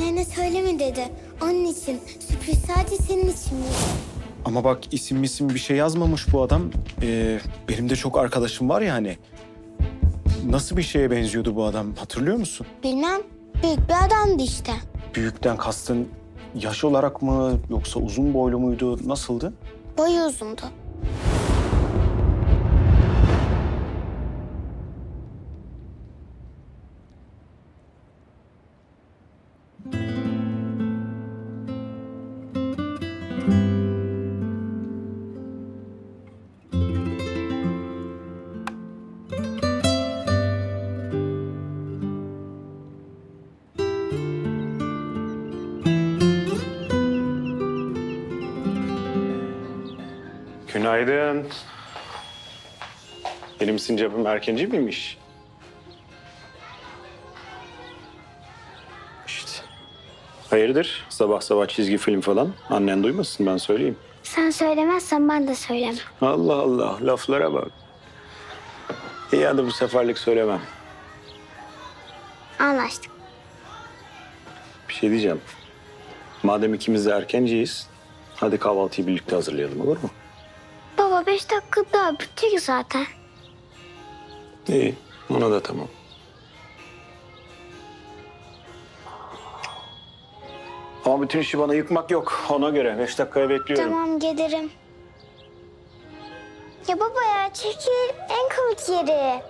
Annene söyleme dedi. Onun için. Sürpriz sadece senin için? Ama bak isim isim bir şey yazmamış bu adam. Ee, benim de çok arkadaşım var ya hani. Nasıl bir şeye benziyordu bu adam hatırlıyor musun? Bilmem. Büyük bir adamdı işte. Büyükten kastın yaş olarak mı yoksa uzun boylu muydu nasıldı? Boyu uzundu. Günaydın. Benim sincapım erkenci miymiş? İşte. Hayırdır? Sabah sabah çizgi film falan. Annen duymasın ben söyleyeyim. Sen söylemezsen ben de söylemem. Allah Allah laflara bak. İyi hadi bu seferlik söylemem. Anlaştık. Bir şey diyeceğim. Madem ikimiz de erkenciyiz, hadi kahvaltıyı birlikte hazırlayalım olur mu? Baba beş dakika daha bitecek zaten. İyi, ona da tamam. Ama bütün işi bana yıkmak yok. Ona göre beş dakikaya bekliyorum. Tamam gelirim. Ya baba ya çekil en komik yeri.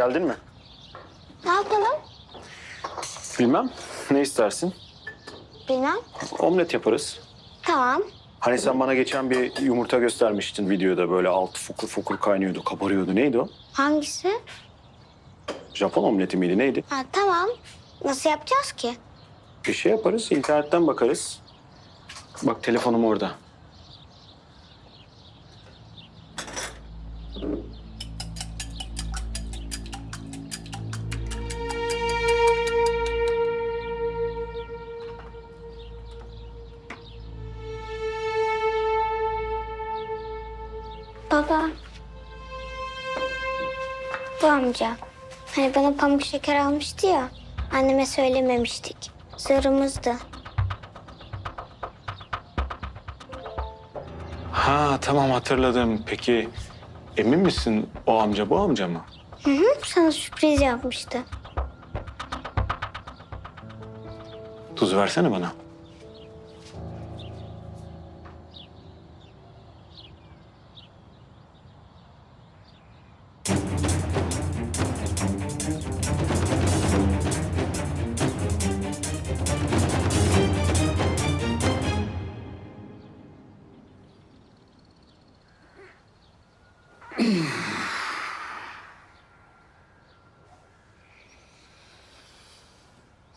Geldin mi? Ne yapalım? Bilmem. Ne istersin? Bilmem. Omlet yaparız. Tamam. Hani sen bana geçen bir yumurta göstermiştin videoda böyle altı fokur fokur kaynıyordu, kabarıyordu. Neydi o? Hangisi? Japon omleti miydi neydi? Ha, tamam. Nasıl yapacağız ki? Bir şey yaparız, internetten bakarız. Bak telefonum orada. Baba. Bu amca. Hani bana pamuk şeker almıştı ya. Anneme söylememiştik. Sırrımızdı. Ha tamam hatırladım. Peki emin misin o amca bu amca mı? Hı hı, sana sürpriz yapmıştı. Tuz versene bana.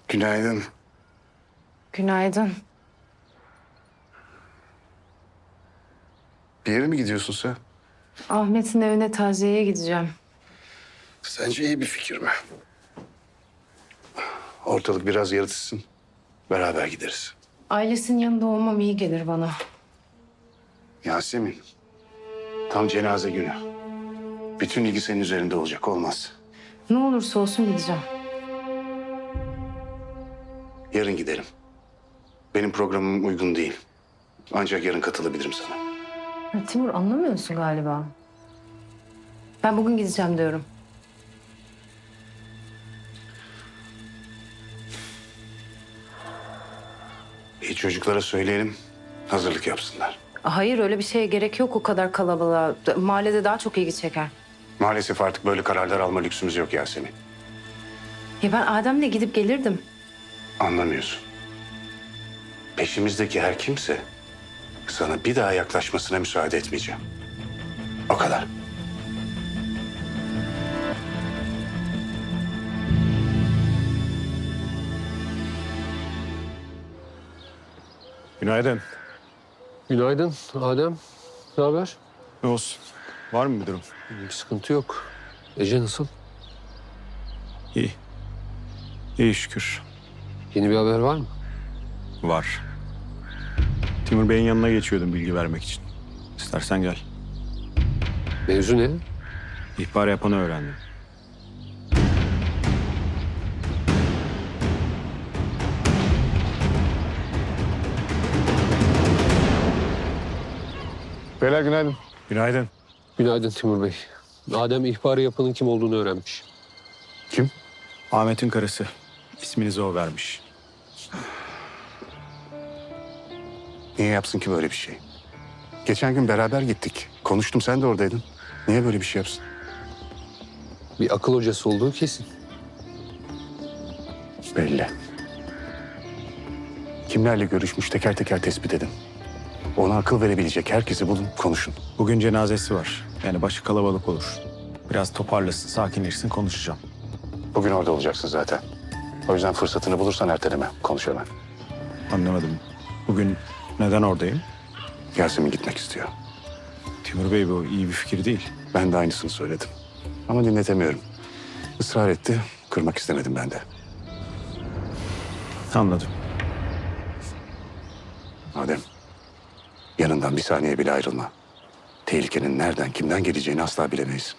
Günaydın. Günaydın. Bir yere mi gidiyorsun sen? Ahmet'in evine taziyeye gideceğim. Sence iyi bir fikir mi? Ortalık biraz yaratışsın. Beraber gideriz. Ailesinin yanında olmam iyi gelir bana. Yasemin, tam cenaze günü. Bütün ilgi senin üzerinde olacak, olmaz. Ne olursa olsun gideceğim. Yarın gidelim. Benim programım uygun değil. Ancak yarın katılabilirim sana. Ya Timur anlamıyorsun galiba. Ben bugün gideceğim diyorum. İyi çocuklara söyleyelim, hazırlık yapsınlar. Hayır öyle bir şeye gerek yok o kadar kalabalığa. Mahallede daha çok ilgi çeker. Maalesef artık böyle kararlar alma lüksümüz yok Yasemin. Ya ben Adem'le gidip gelirdim. Anlamıyorsun. Peşimizdeki her kimse sana bir daha yaklaşmasına müsaade etmeyeceğim. O kadar. Günaydın. Günaydın Adem. Ne haber? Ne olsun? Var mı bir durum? Bir sıkıntı yok. Ece nasıl? İyi. İyi şükür. Yeni bir haber var mı? Var. Timur Bey'in yanına geçiyordum bilgi vermek için. İstersen gel. Mevzu ne? İhbar yapanı öğrendim. Beyler günaydın. Günaydın. Günaydın Timur Bey. Adem ihbarı yapanın kim olduğunu öğrenmiş. Kim? Ahmet'in karısı. İsminizi o vermiş. Niye yapsın ki böyle bir şey? Geçen gün beraber gittik. Konuştum sen de oradaydın. Niye böyle bir şey yapsın? Bir akıl hocası olduğu kesin. Belli. Kimlerle görüşmüş teker teker tespit edin. Ona akıl verebilecek herkesi bulun, konuşun. Bugün cenazesi var. Yani başı kalabalık olur. Biraz toparlasın, sakinleşsin konuşacağım. Bugün orada olacaksın zaten. O yüzden fırsatını bulursan erteleme, konuş hemen. Anlamadım. Bugün neden oradayım? Yasemin gitmek istiyor. Timur Bey bu iyi bir fikir değil. Ben de aynısını söyledim. Ama dinletemiyorum. Israr etti, kırmak istemedim ben de. Anladım. Adem, yanından bir saniye bile ayrılma. Tehlikenin nereden, kimden geleceğini asla bilemeyiz.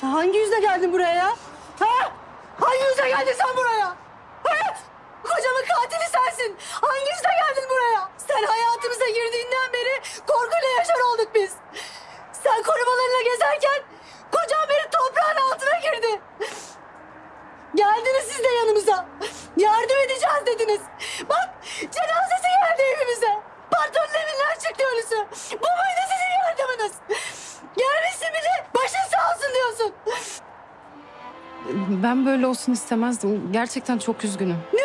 Sen hangi yüzle geldin buraya ya? Ha? Hangi yüzle geldin sen buraya? Ha? Kocamın katili sensin. Hangi yüzle geldin buraya? Sen hayatımıza girdiğinden beri korkuyla yaşar olduk biz. Sen korumalarıyla gezerken kocam benim toprağın altına girdi. Geldiniz siz de yanımıza. Yardım edeceğiz dediniz. Bak cenazesi geldi evimize. Patronun evinden çıktı ölüsü. Bu muydu sizin yardımınız? Gelmişsin bir de başın diyorsun. Ben böyle olsun istemezdim. Gerçekten çok üzgünüm. Ne